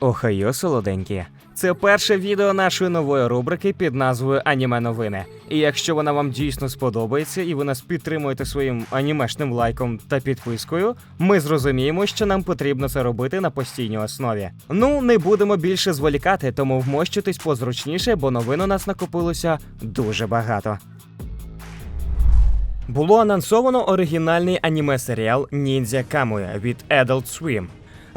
Охайо, солоденькі. Це перше відео нашої нової рубрики під назвою Аніме новини. І якщо вона вам дійсно сподобається і ви нас підтримуєте своїм анімешним лайком та підпискою, ми зрозуміємо, що нам потрібно це робити на постійній основі. Ну, не будемо більше зволікати, тому вмощуйтесь позручніше, бо новин у нас накопилося дуже багато. Було анонсовано оригінальний аніме-серіал Ніндзя Камуя від Adult Swim.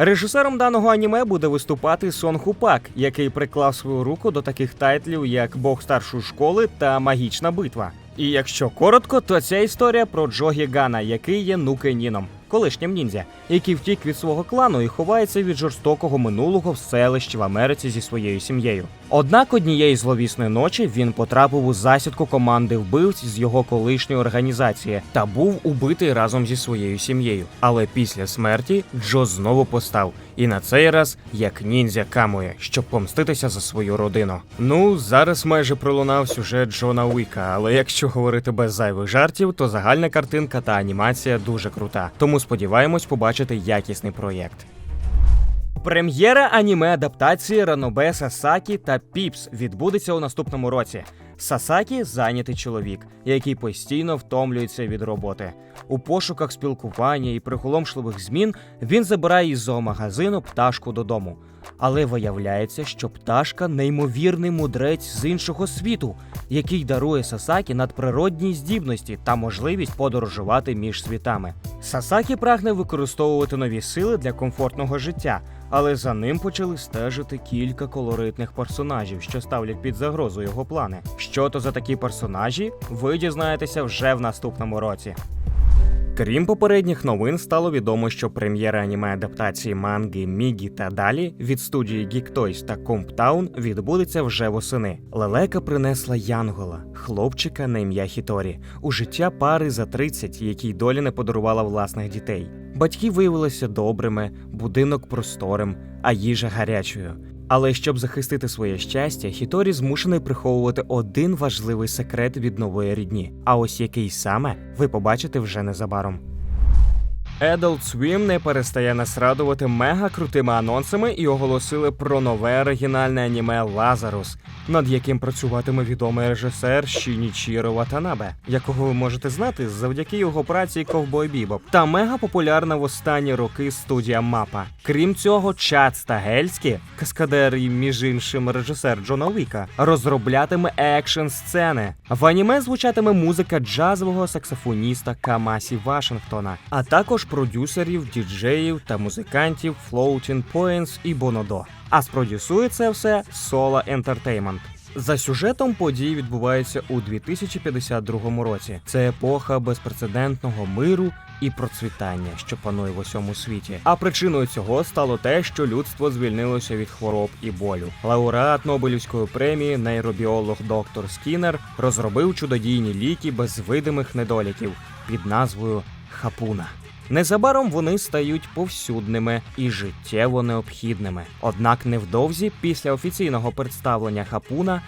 Режисером даного аніме буде виступати Сон Хупак, який приклав свою руку до таких тайтлів, як Бог старшої школи та Магічна битва. І якщо коротко, то ця історія про Джогі Гана, який є Нукеніном, колишнім ніндзя, який втік від свого клану і ховається від жорстокого минулого в селищі в Америці зі своєю сім'єю. Однак однієї зловісної ночі він потрапив у засідку команди вбивць з його колишньої організації та був убитий разом зі своєю сім'єю. Але після смерті Джо знову постав, і на цей раз як ніндзя Камує, щоб помститися за свою родину. Ну зараз майже пролунав сюжет Джона Уіка, але якщо говорити без зайвих жартів, то загальна картинка та анімація дуже крута. Тому сподіваємось побачити якісний проєкт. Прем'єра аніме адаптації Ранобе Сасакі та Піпс відбудеться у наступному році. Сасакі зайнятий чоловік, який постійно втомлюється від роботи. У пошуках спілкування і приголомшливих змін він забирає із зоомагазину пташку додому. Але виявляється, що пташка неймовірний мудрець з іншого світу, який дарує Сасакі надприродні здібності та можливість подорожувати між світами. Сасакі прагне використовувати нові сили для комфортного життя, але за ним почали стежити кілька колоритних персонажів, що ставлять під загрозу його плани. Що то за такі персонажі, ви дізнаєтеся вже в наступному році. Крім попередніх новин, стало відомо, що прем'єра аніме адаптації манги Мігі та далі від студії Geek Toys та Comptown відбудеться вже восени. Лелека принесла Янгола, хлопчика на ім'я Хіторі, у життя пари за 30, якій доля не подарувала власних дітей. Батьки виявилися добрими, будинок просторим, а їжа гарячою. Але щоб захистити своє щастя, Хіторі змушений приховувати один важливий секрет від нової рідні. А ось який саме ви побачите вже незабаром. Adult Swim не перестає нас радувати мега крутими анонсами і оголосили про нове оригінальне аніме Лазарус, над яким працюватиме відомий режисер Шінічіро Ватанабе, якого ви можете знати завдяки його праці Ковбой Бібоп, та мега популярна в останні роки студія Мапа. Крім цього, Чад Стагельський, каскадер і між іншим режисер Джона Віка, розроблятиме екшн сцени. В аніме звучатиме музика джазового саксофоніста Камасі Вашингтона, а також продюсерів, діджеїв та музикантів Floating Points і Бонодо. А спродюсує це все Sola Entertainment. За сюжетом події відбуваються у 2052 році. Це епоха безпрецедентного миру і процвітання, що панує в усьому світі. А причиною цього стало те, що людство звільнилося від хвороб і болю. Лауреат Нобелівської премії, нейробіолог доктор Скіннер розробив чудодійні ліки без видимих недоліків під назвою Хапуна. Незабаром вони стають повсюдними і життєво необхідними. Однак невдовзі, після офіційного представлення Хапуна,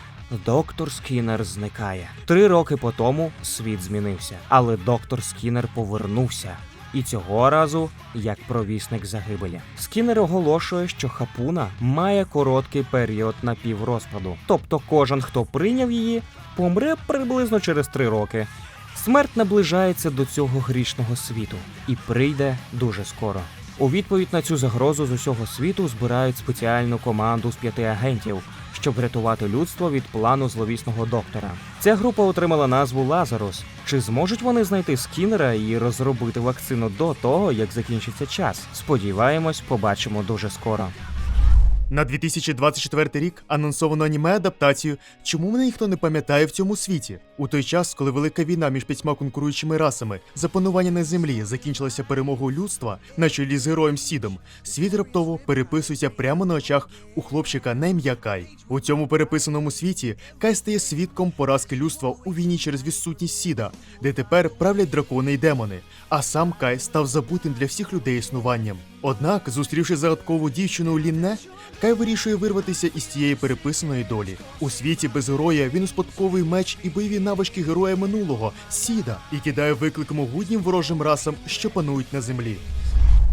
доктор Скіннер зникає. Три роки по тому світ змінився, але доктор Скіннер повернувся. І цього разу як провісник загибелі. Скіннер оголошує, що хапуна має короткий період напіврозпаду. Тобто кожен, хто прийняв її, помре приблизно через три роки. Смерть наближається до цього грішного світу і прийде дуже скоро. У відповідь на цю загрозу з усього світу збирають спеціальну команду з п'яти агентів, щоб врятувати людство від плану зловісного доктора. Ця група отримала назву Лазарус. Чи зможуть вони знайти скінера і розробити вакцину до того, як закінчиться час? Сподіваємось, побачимо дуже скоро. На 2024 рік анонсовано аніме адаптацію Чому мене ніхто не пам'ятає в цьому світі? У той час, коли велика війна між п'ятьма конкуруючими расами за панування на землі закінчилася перемогою людства на чолі з героєм Сідом, світ раптово переписується прямо на очах у хлопчика на ім'я Кай. У цьому переписаному світі Кай стає свідком поразки людства у війні через відсутність Сіда, де тепер правлять дракони й демони. А сам Кай став забутим для всіх людей існуванням. Однак, зустрівши загадкову дівчину Лінне, Кай вирішує вирватися із цієї переписаної долі. У світі без героя він успадковує меч і бойові навички героя минулого Сіда і кидає виклик могутнім ворожим расам, що панують на землі.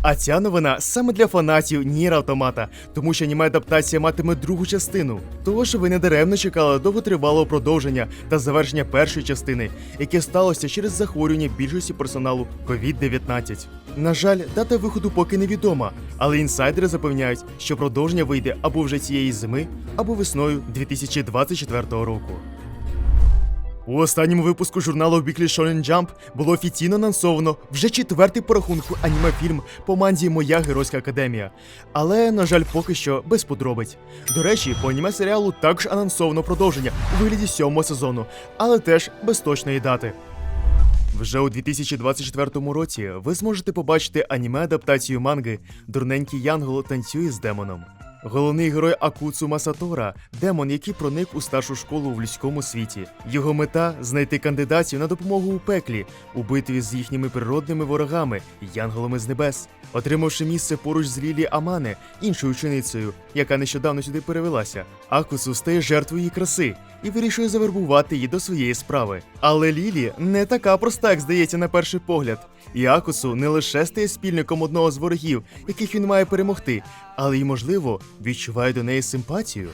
А ця новина саме для фанатів Нір Автомата, тому що аніме адаптація матиме другу частину. Тож ви не даремно чекали довготривалого продовження та завершення першої частини, яке сталося через захворювання більшості персоналу COVID-19. На жаль, дата виходу поки невідома, але інсайдери запевняють, що продовження вийде або вже цієї зими, або весною 2024 року. У останньому випуску журналу Weekly Shonen Jump було офіційно анонсовано вже четвертий по рахунку аніме-фільм по манзі Моя Геройська Академія. Але, на жаль, поки що без подробиць. До речі, по аніме серіалу також анонсовано продовження у вигляді сьомого сезону, але теж без точної дати. Вже у 2024 році ви зможете побачити аніме-адаптацію манги Дурненький Янгол танцює з демоном. Головний герой Акуцу Масатора демон, який проник у старшу школу в людському світі. Його мета знайти кандидатів на допомогу у пеклі у битві з їхніми природними ворогами янголами з небес. Отримавши місце поруч з Лілі Амане, іншою ученицею, яка нещодавно сюди перевелася, Акусу стає жертвою її краси і вирішує завербувати її до своєї справи. Але Лілі не така проста, як здається на перший погляд. І Акусу не лише стає спільником одного з ворогів, яких він має перемогти, але й, можливо, відчуває до неї симпатію.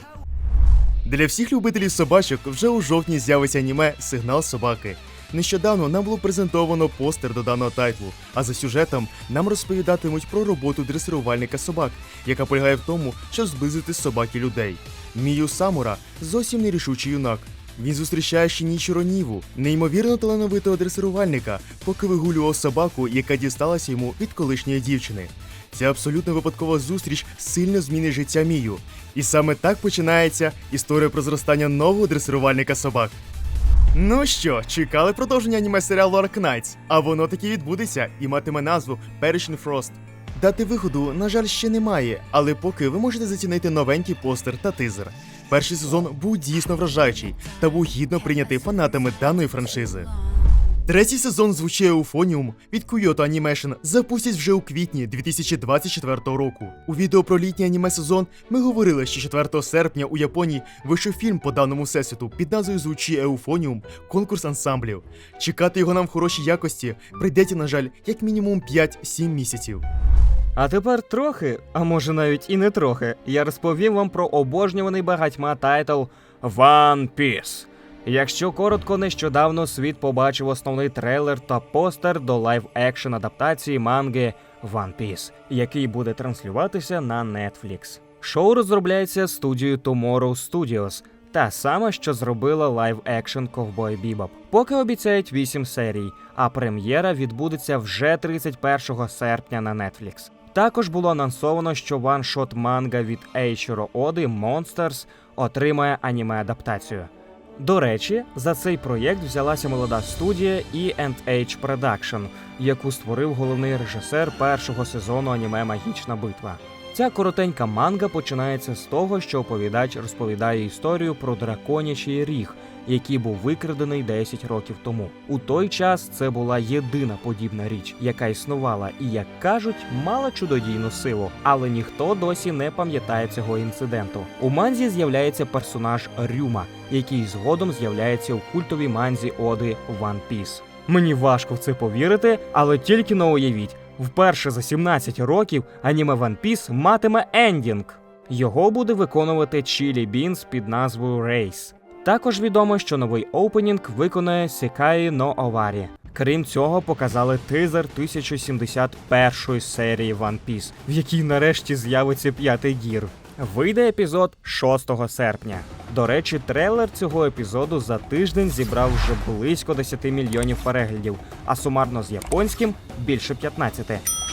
Для всіх любителів собачок вже у жовтні з'явиться аніме Сигнал собаки. Нещодавно нам було презентовано постер до даного тайтлу, а за сюжетом нам розповідатимуть про роботу дресирувальника собак, яка полягає в тому, щоб зблизити собаки людей. Мію Самура зовсім нерішучий юнак. Він зустрічає Шінічіро Ніву, неймовірно талановитого дресирувальника, поки вигулював собаку, яка дісталася йому від колишньої дівчини. Ця абсолютно випадкова зустріч сильно змінить життя Мію. І саме так починається історія про зростання нового дресирувальника собак. Ну що, чекали продовження аніме серіалу Arknights, а воно таки відбудеться і матиме назву Perishing Frost. Дати виходу, на жаль, ще немає, але поки ви можете зацінити новенький постер та тизер. Перший сезон був дійсно вражаючий та був гідно прийнятий фанатами даної франшизи. Третій сезон звучить Euphonium від Kyoto Animation запустять вже у квітні 2024 року. У відео про літній аніме сезон ми говорили, що 4 серпня у Японії вийшов фільм по даному всесвіту під назвою звучить Euphonium конкурс ансамблів. Чекати його нам в хорошій якості прийдеться, на жаль, як мінімум 5-7 місяців. А тепер трохи, а може навіть і не трохи, я розповім вам про обожнюваний багатьма тайтл One Piece. Якщо коротко, нещодавно світ побачив основний трейлер та постер до лайв-екшн адаптації манги One Piece, який буде транслюватися на Netflix. Шоу розробляється студією Tomorrow Studios, та сама, що зробила лайв-екшн Ковбой Бібоп. Поки обіцяють 8 серій, а прем'єра відбудеться вже 31 серпня на Netflix. Також було анонсовано, що ваншот манга від Eiichiro Оди Monsters отримає аніме-адаптацію. До речі, за цей проєкт взялася молода студія E&H Production, яку створив головний режисер першого сезону аніме Магічна битва. Ця коротенька манга починається з того, що оповідач розповідає історію про драконячий ріг, який був викрадений 10 років тому. У той час це була єдина подібна річ, яка існувала, і як кажуть, мала чудодійну силу, але ніхто досі не пам'ятає цього інциденту. У манзі з'являється персонаж Рюма, який згодом з'являється у культовій манзі Оди One Piece. Мені важко в це повірити, але тільки но уявіть, вперше за 17 років аніме One Piece матиме ендінг. Його буде виконувати Чілі Бінс під назвою Рейс. Також відомо, що новий опенінг виконає Секаї но Оварі. Крім цього, показали тизер 1071 серії One Piece, в якій нарешті з'явиться п'ятий гір. Вийде епізод 6 серпня. До речі, трейлер цього епізоду за тиждень зібрав вже близько 10 мільйонів переглядів, а сумарно з японським більше 15,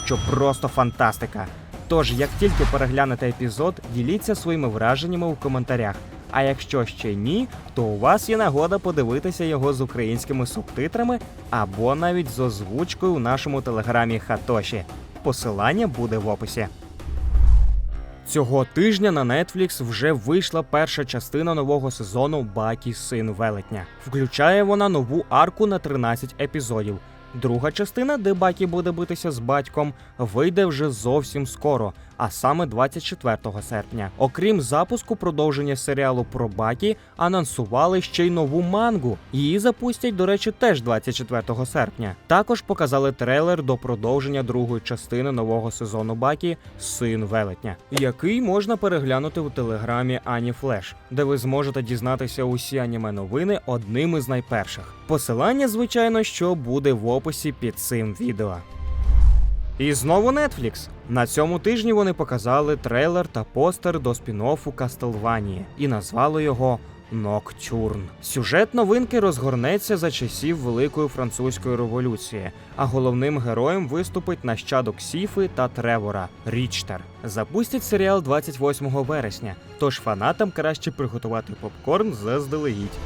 що просто фантастика. Тож, як тільки переглянете епізод, діліться своїми враженнями у коментарях. А якщо ще ні, то у вас є нагода подивитися його з українськими субтитрами або навіть з озвучкою у нашому телеграмі Хатоші. Посилання буде в описі. Цього тижня на Netflix вже вийшла перша частина нового сезону Бакі Син Велетня. Включає вона нову арку на 13 епізодів. Друга частина, де Бакі буде битися з батьком, вийде вже зовсім скоро, а саме 24 серпня. Окрім запуску продовження серіалу про Бакі, анонсували ще й нову мангу. Її запустять, до речі, теж 24 серпня. Також показали трейлер до продовження другої частини нового сезону Бакі Син Велетня, який можна переглянути у телеграмі Ані Флеш, де ви зможете дізнатися усі аніме новини одним із найперших. Посилання, звичайно, що буде в описі під цим відео. І знову Netflix. На цьому тижні вони показали трейлер та постер до спін-оффу Castlevania і назвали його Ноктюрн. Сюжет новинки розгорнеться за часів Великої французької революції, а головним героєм виступить нащадок Сіфи та Тревора Річтер. Запустять серіал 28 вересня, тож фанатам краще приготувати попкорн заздалегідь.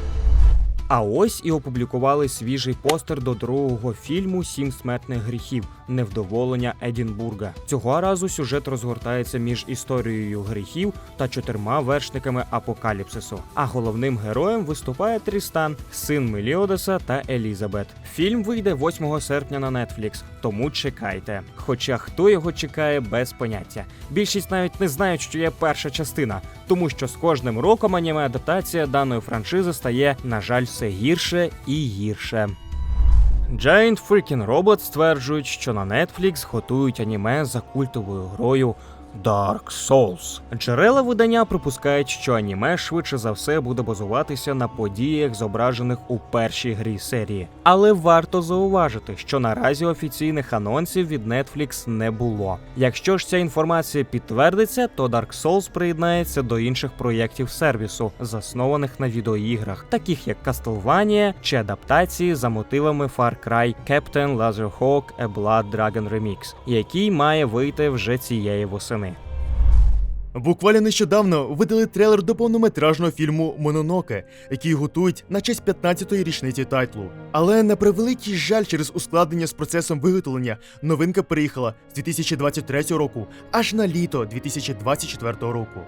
А ось і опублікували свіжий постер до другого фільму Сім смертних гріхів невдоволення Едінбурга. Цього разу сюжет розгортається між історією гріхів та чотирма вершниками апокаліпсису. А головним героєм виступає Трістан, син Меліодеса та Елізабет. Фільм вийде 8 серпня на Netflix, тому чекайте. Хоча хто його чекає без поняття. Більшість навіть не знають, що є перша частина, тому що з кожним роком аніме адаптація даної франшизи стає, на жаль, все гірше і гірше. Giant Freaking Robot стверджують, що на Netflix готують аніме за культовою грою Dark Souls. Джерела видання припускають, що аніме швидше за все буде базуватися на подіях, зображених у першій грі серії. Але варто зауважити, що наразі офіційних анонсів від Netflix не було. Якщо ж ця інформація підтвердиться, то Dark Souls приєднається до інших проєктів сервісу, заснованих на відеоіграх, таких як Castlevania чи адаптації за мотивами Far Cry Captain Laserhawk A Blood Dragon Remix, який має вийти вже цієї восени. Буквально нещодавно видали трейлер до повнометражного фільму Мононоке, який готують на честь 15-ї річниці тайтлу. Але на превеликий жаль, через ускладнення з процесом виготовлення новинка переїхала з 2023 року аж на літо 2024 року.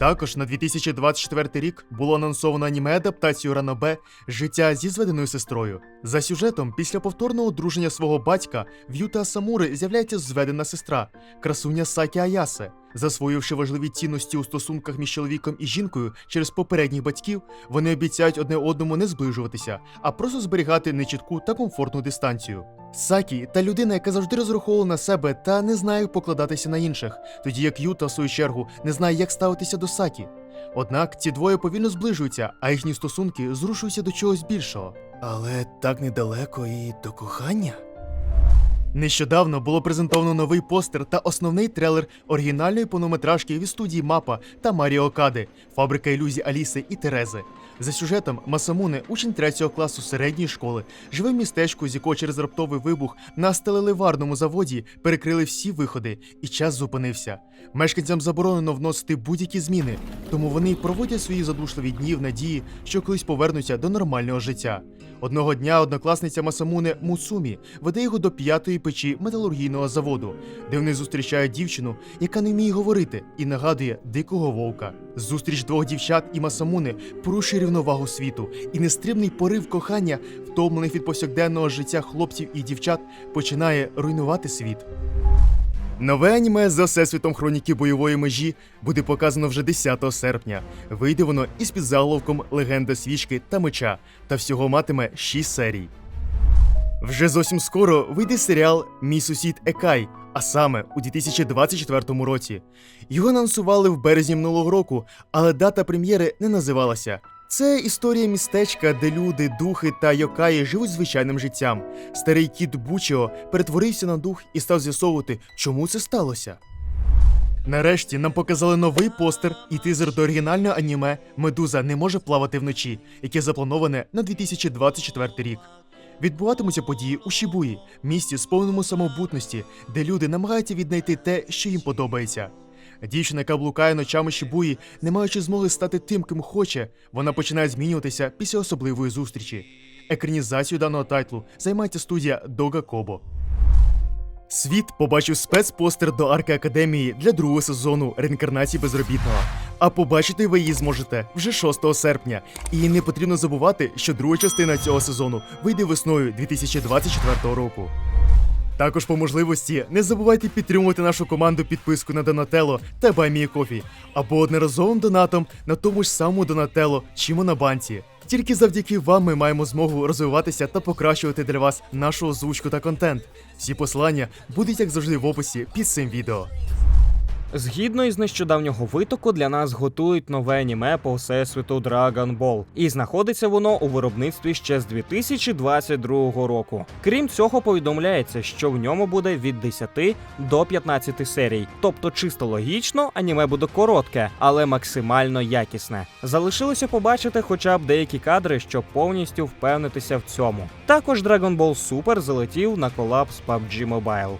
Також на 2024 рік було анонсовано аніме адаптацію Ранобе Життя зі зведеною сестрою. За сюжетом, після повторного одруження свого батька в Юта Самури з'являється зведена сестра, красуня Сакі Аясе. Засвоївши важливі цінності у стосунках між чоловіком і жінкою через попередніх батьків, вони обіцяють одне одному не зближуватися, а просто зберігати нечітку та комфортну дистанцію. Сакі та людина, яка завжди розраховувала на себе та не знає покладатися на інших, тоді як Юта, в свою чергу, не знає, як ставитися до Сакі. Однак ці двоє повільно зближуються, а їхні стосунки зрушуються до чогось більшого. Але так недалеко і до кохання. Нещодавно було презентовано новий постер та основний трейлер оригінальної повнометражки від студії Мапа та Маріо Кади, фабрика ілюзій Аліси і Терези. За сюжетом Масамуне, учень третього класу середньої школи, живе в містечку, з якого через раптовий вибух на стелеливарному заводі перекрили всі виходи, і час зупинився. Мешканцям заборонено вносити будь-які зміни, тому вони проводять свої задушливі дні в надії, що колись повернуться до нормального життя. Одного дня однокласниця Масамуне Муцумі веде його до п'ятої печі металургійного заводу, де вони зустрічають дівчину, яка не вміє говорити і нагадує дикого вовка. Зустріч двох дівчат і Масамуне порушує рівновагу світу, і нестримний порив кохання, втомлених від повсякденного життя хлопців і дівчат, починає руйнувати світ. Нове аніме за всесвітом хроніки бойової межі буде показано вже 10 серпня. Вийде воно із під заголовком Легенда свічки та меча та всього матиме 6 серій. Вже зовсім скоро вийде серіал Мій сусід Екай, а саме у 2024 році. Його анонсували в березні минулого року, але дата прем'єри не називалася. Це історія містечка, де люди, духи та йокаї живуть звичайним життям. Старий кіт Бучіо перетворився на дух і став з'ясовувати, чому це сталося. Нарешті нам показали новий постер і тизер до оригінального аніме Медуза не може плавати вночі, яке заплановане на 2024 рік. Відбуватимуться події у Шібуї, місті сповненому самобутності, де люди намагаються віднайти те, що їм подобається. Дівчина, яка блукає ночами Шібуї, не маючи змоги стати тим, ким хоче, вона починає змінюватися після особливої зустрічі. Екранізацію даного тайтлу займається студія Дога Кобо. Світ побачив спецпостер до арки академії для другого сезону реінкарнації безробітного. А побачити ви її зможете вже 6 серпня. І не потрібно забувати, що друга частина цього сезону вийде весною 2024 року. Також по можливості не забувайте підтримувати нашу команду підписку на Донателло та BuyMeACoffee або одноразовим донатом на тому ж самому Донателло чи Монобанці. Тільки завдяки вам ми маємо змогу розвиватися та покращувати для вас нашу озвучку та контент. Всі посилання будуть, як завжди, в описі під цим відео. Згідно із нещодавнього витоку, для нас готують нове аніме по всесвіту Dragon Ball, і знаходиться воно у виробництві ще з 2022 року. Крім цього, повідомляється, що в ньому буде від 10 до 15 серій. Тобто, чисто логічно, аніме буде коротке, але максимально якісне. Залишилося побачити хоча б деякі кадри, щоб повністю впевнитися в цьому. Також Dragon Ball Super залетів на колаб з PUBG Mobile.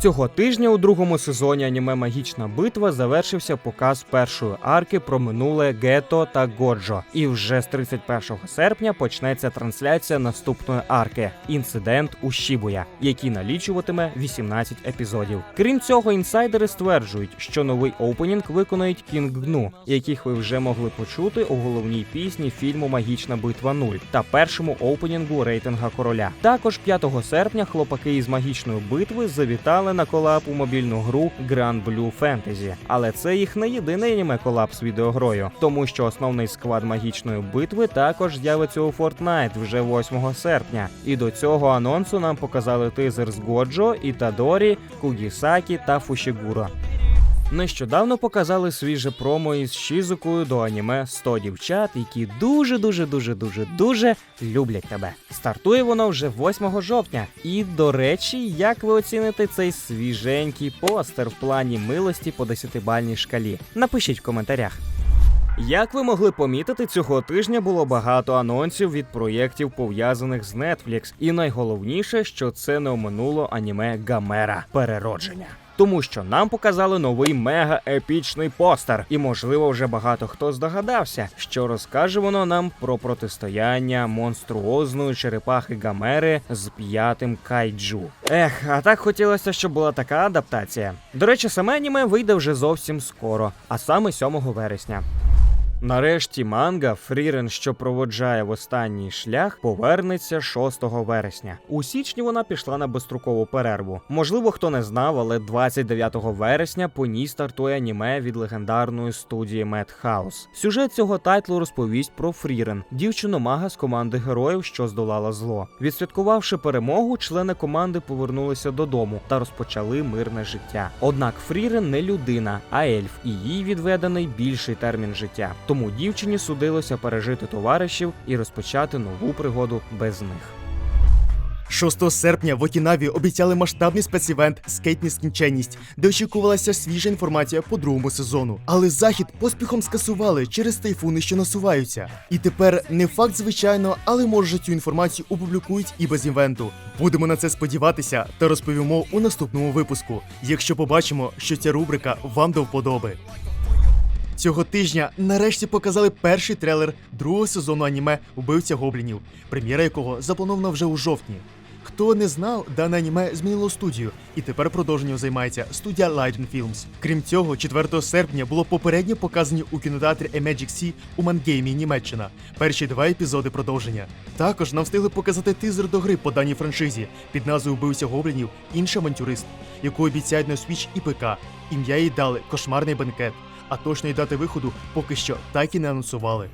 Цього тижня у другому сезоні аніме Магічна битва завершився показ першої арки про минуле Гето та Годжо. І вже з 31 серпня почнеться трансляція наступної арки інцидент у Шібуя, який налічуватиме 18 епізодів. Крім цього, інсайдери стверджують, що новий опенінг виконують Кінг Гну, яких ви вже могли почути у головній пісні фільму Магічна битва 0 та першому опенінгу рейтинга короля. Також 5 серпня хлопаки із магічної битви завітали на колаб у мобільну гру Grand Blue Fantasy. Але це їх не єдиний аніме колаб з відеогрою, тому що основний склад магічної битви також з'явиться у Fortnite вже 8 серпня. І до цього анонсу нам показали тизер з Годжо, Ітадорі, Кугісакі та Фушігура. Нещодавно показали свіже промо із Шізукою до аніме 100 дівчат, які дуже дуже дуже дуже дуже люблять тебе. Стартує воно вже 8 жовтня. І до речі, як ви оціните цей свіженький постер в плані милості по 10-бальній шкалі? Напишіть в коментарях. Як ви могли помітити, цього тижня було багато анонсів від проєктів пов'язаних з Netflix, і найголовніше, що це не оминуло аніме Гамера переродження. Тому що нам показали новий мега епічний постер, і можливо вже багато хто здогадався, що розкаже воно нам про протистояння монструозної черепахи Гамери з п'ятим кайджу. Ех, а так хотілося, щоб була така адаптація. До речі, саме аніме вийде вже зовсім скоро, а саме 7 вересня. Нарешті манга Фрірен, що проводжає в останній шлях, повернеться 6 вересня. У січні вона пішла на безстрокову перерву. Можливо, хто не знав, але 29 вересня по ній стартує аніме від легендарної студії Madhouse. Сюжет цього тайтлу розповість про Фрірен, дівчину мага з команди героїв, що здолала зло. Відсвяткувавши перемогу, члени команди повернулися додому та розпочали мирне життя. Однак Фрірен не людина, а ельф, і їй відведений більший термін життя. Тому дівчині судилося пережити товаришів і розпочати нову пригоду без них. 6 серпня в Окінаві обіцяли масштабний спецівент Скейт Нескінченність, де очікувалася свіжа інформація по другому сезону. Але захід поспіхом скасували через тайфуни, що насуваються. І тепер не факт, звичайно, але може цю інформацію опублікують і без івенту. Будемо на це сподіватися та розповімо у наступному випуску, якщо побачимо, що ця рубрика вам до вподоби. Цього тижня нарешті показали перший трейлер другого сезону аніме Убивця гоблінів, прем'єра якого запланована вже у жовтні. Хто не знав, дане аніме змінило студію, і тепер продовженням займається студія Leiden Films. Крім цього, 4 серпня було попередньо показані у кінотеатрі A Magic Sea у Мангеймі, Німеччина. Перші два епізоди продовження. Також нам встигли показати тизер до гри по даній франшизі під назвою Убивця гоблінів інший авантюрист, яку обіцяють на Switch і ПК. Ім'я їй дали кошмарний бенкет а точної дати виходу поки що так і не анонсували.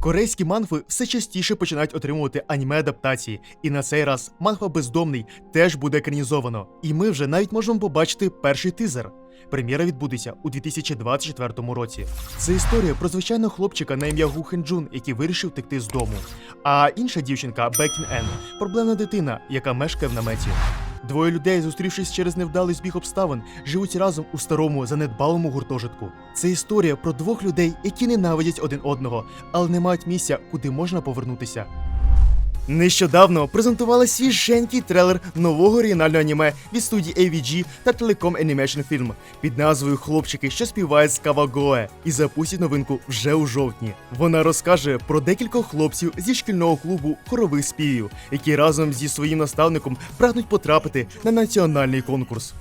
Корейські манхви все частіше починають отримувати аніме-адаптації, і на цей раз манхва бездомний теж буде екранізовано. І ми вже навіть можемо побачити перший тизер. Прем'єра відбудеться у 2024 році. Це історія про звичайного хлопчика на ім'я Гу Хен Джун, який вирішив втекти з дому. А інша дівчинка Бекін Ен проблемна дитина, яка мешкає в наметі. Двоє людей, зустрівшись через невдалий збіг обставин, живуть разом у старому занедбалому гуртожитку. Це історія про двох людей, які ненавидять один одного, але не мають місця, куди можна повернутися. Нещодавно презентували свіженький трейлер нового оригінального аніме від студії AVG та Telecom Animation Film під назвою Хлопчики, що співають з Кавагоe, і запустять новинку вже у жовтні. Вона розкаже про декількох хлопців зі шкільного клубу хорових співів, які разом зі своїм наставником прагнуть потрапити на національний конкурс.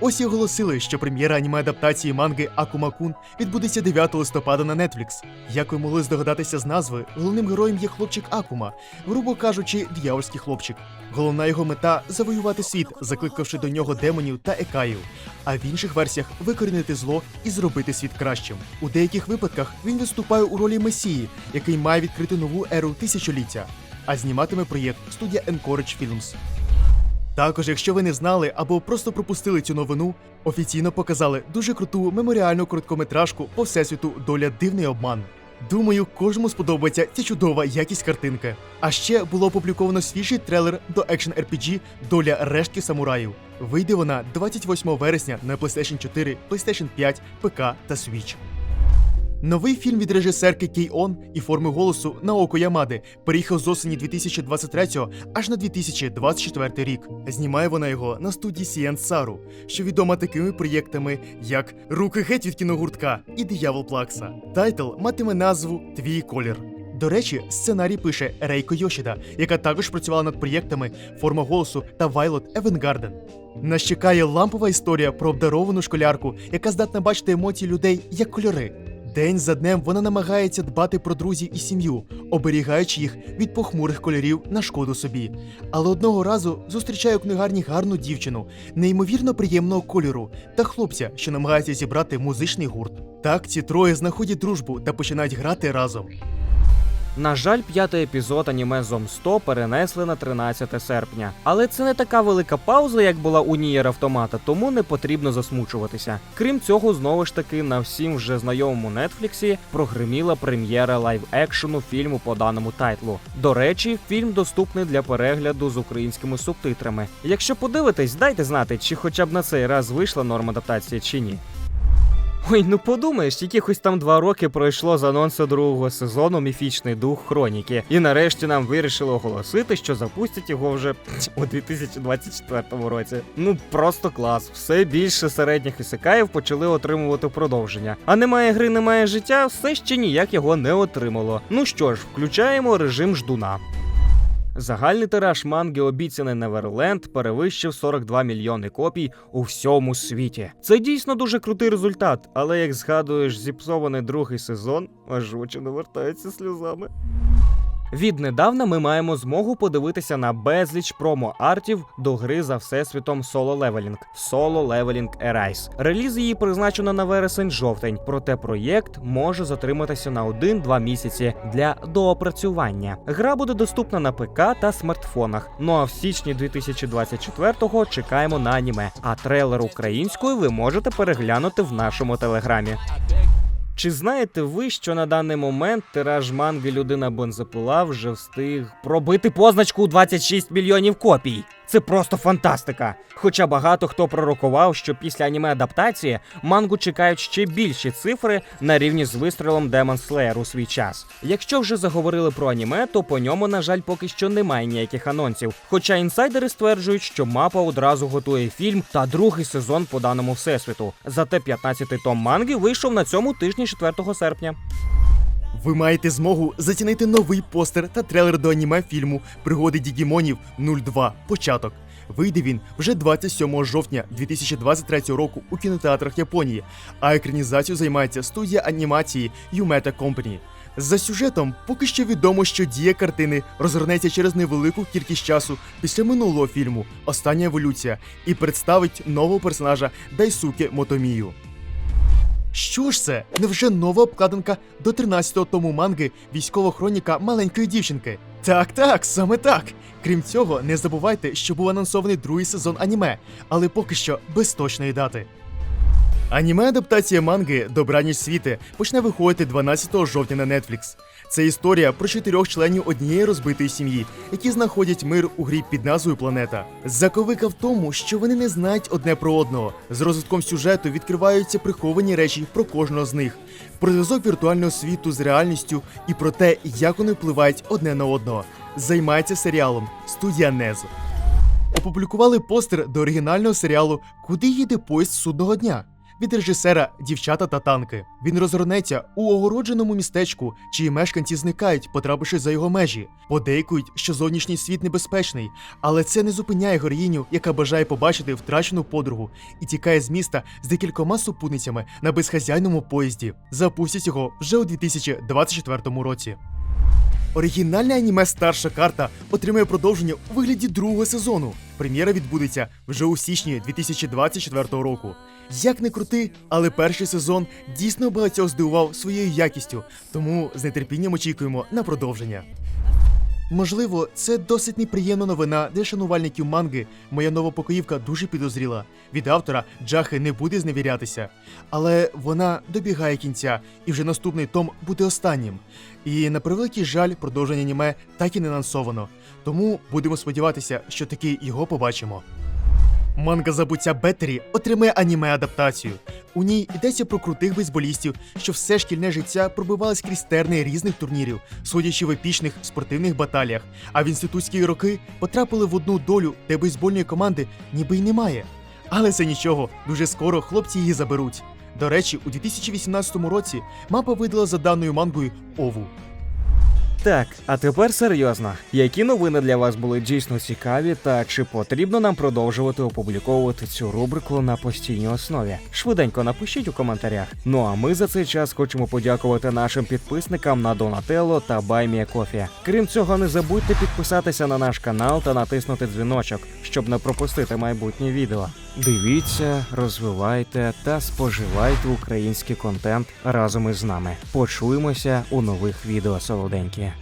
Ось і оголосили, що прем'єра аніме адаптації манги Акума-кун відбудеться 9 листопада на Netflix. Як ви могли здогадатися з назви, головним героєм є хлопчик Акума, грубо кажучи, д'явольський хлопчик. Головна його мета завоювати світ, закликавши до нього демонів та екаїв, а в інших версіях викорінити зло і зробити світ кращим. У деяких випадках він виступає у ролі месії, який має відкрити нову еру тисячоліття. А зніматиме проєкт студія Encourage Films. Також, якщо ви не знали або просто пропустили цю новину, офіційно показали дуже круту меморіальну короткометражку по всесвіту Доля дивний обман. Думаю, кожному сподобається ця чудова якість картинки. А ще було опубліковано свіжий трейлер до екшн RPG Доля рештки самураїв. Вийде вона 28 вересня на PlayStation 4, PlayStation 5, ПК та Switch. Новий фільм від режисерки Кей Он і форми голосу Наоко Ямади переїхав з осені 2023 аж на 2024 рік. Знімає вона його на студії Сіен Сару, що відома такими проєктами, як Руки геть від кіногуртка і Диявол Плакса. Тайтл матиме назву Твій колір. До речі, сценарій пише Рейко Йошіда, яка також працювала над проєктами Форма голосу та Violet Evergarden. Нас чекає лампова історія про обдаровану школярку, яка здатна бачити емоції людей як кольори. День за днем вона намагається дбати про друзів і сім'ю, оберігаючи їх від похмурих кольорів на шкоду собі. Але одного разу зустрічає у книгарні гарну дівчину, неймовірно приємного кольору, та хлопця, що намагається зібрати музичний гурт. Так ці троє знаходять дружбу та починають грати разом. На жаль, п'ятий епізод аніме Зом 100 перенесли на 13 серпня. Але це не така велика пауза, як була у Нієр Автомата, тому не потрібно засмучуватися. Крім цього, знову ж таки, на всім вже знайомому Нетфліксі прогриміла прем'єра лайв-екшену фільму по даному тайтлу. До речі, фільм доступний для перегляду з українськими субтитрами. Якщо подивитесь, дайте знати, чи хоча б на цей раз вийшла норма адаптації чи ні. Ой, ну подумаєш, якихось там два роки пройшло з анонсу другого сезону Міфічний дух Хроніки. І нарешті нам вирішили оголосити, що запустять його вже у 2024 році. Ну просто клас. Все більше середніх ісикаїв почали отримувати продовження. А немає гри, немає життя, все ще ніяк його не отримало. Ну що ж, включаємо режим ждуна. Загальний тираж манги обіцяний Неверленд перевищив 42 мільйони копій у всьому світі. Це дійсно дуже крутий результат, але як згадуєш зіпсований другий сезон, аж очі навертаються сльозами. Віднедавна ми маємо змогу подивитися на безліч промо-артів до гри за всесвітом Solo Leveling Solo Leveling Arise. Реліз її призначено на вересень-жовтень, проте проєкт може затриматися на 1-2 місяці для доопрацювання. Гра буде доступна на ПК та смартфонах. Ну а в січні 2024-го чекаємо на аніме. А трейлер українською ви можете переглянути в нашому телеграмі. Чи знаєте ви, що на даний момент тираж манги Людина бензопила вже встиг пробити позначку у 26 мільйонів копій? Це просто фантастика. Хоча багато хто пророкував, що після аніме адаптації мангу чекають ще більші цифри на рівні з вистрілом Demon Slayer у свій час. Якщо вже заговорили про аніме, то по ньому, на жаль, поки що немає ніяких анонсів. Хоча інсайдери стверджують, що мапа одразу готує фільм та другий сезон по даному всесвіту. Зате 15-й том манги вийшов на цьому тижні 4 серпня. Ви маєте змогу зацінити новий постер та трейлер до аніме фільму Пригоди Дігімонів 02. Початок. Вийде він вже 27 жовтня 2023 року у кінотеатрах Японії, а екранізацією займається студія анімації Юмета Company. За сюжетом поки що відомо, що дія картини розгорнеться через невелику кількість часу після минулого фільму Остання еволюція і представить нового персонажа Дайсуке Мотомію. Що ж це? Невже нова обкладинка до 13-го тому манги Військова хроніка маленької дівчинки? Так, так, саме так. Крім цього, не забувайте, що був анонсований другий сезон аніме, але поки що без точної дати. Аніме адаптація манги Добраніч світи почне виходити 12 жовтня на Netflix. Це історія про чотирьох членів однієї розбитої сім'ї, які знаходять мир у грі під назвою Планета. Заковика в тому, що вони не знають одне про одного. З розвитком сюжету відкриваються приховані речі про кожного з них, про зв'язок віртуального світу з реальністю і про те, як вони впливають одне на одного. Займається серіалом студія Незо. Опублікували постер до оригінального серіалу Куди їде поїзд судного дня. Від режисера Дівчата та танки. Він розгорнеться у огородженому містечку, чиї мешканці зникають, потрапивши за його межі. Подейкують, що зовнішній світ небезпечний, але це не зупиняє героїню, яка бажає побачити втрачену подругу і тікає з міста з декількома супутницями на безхазяйному поїзді. Запустять його вже у 2024 році. Оригінальне аніме Старша карта отримує продовження у вигляді другого сезону. Прем'єра відбудеться вже у січні 2024 року. Як не крути, але перший сезон дійсно багатьох здивував своєю якістю, тому з нетерпінням очікуємо на продовження. Можливо, це досить неприємна новина для шанувальників манги. Моя нова покоївка дуже підозріла. Від автора Джахи не буде зневірятися. Але вона добігає кінця, і вже наступний том буде останнім. І на превеликий жаль, продовження аніме так і не анонсовано. Тому будемо сподіватися, що таки його побачимо. Манга забуття Беттері отримає аніме-адаптацію. У ній йдеться про крутих бейсболістів, що все шкільне життя пробивались крізь терни різних турнірів, судячи в епічних спортивних баталіях, а в інститутські роки потрапили в одну долю, де бейсбольної команди ніби й немає. Але це нічого, дуже скоро хлопці її заберуть. До речі, у 2018 році мапа видала за даною мангою Ову. Так, а тепер серйозно. Які новини для вас були дійсно цікаві, та чи потрібно нам продовжувати опубліковувати цю рубрику на постійній основі? Швиденько напишіть у коментарях. Ну а ми за цей час хочемо подякувати нашим підписникам на Donatello та BuyMeACoffee. Крім цього, не забудьте підписатися на наш канал та натиснути дзвіночок, щоб не пропустити майбутнє відео. Дивіться, розвивайте та споживайте український контент разом із нами. Почуємося у нових відео солоденькі.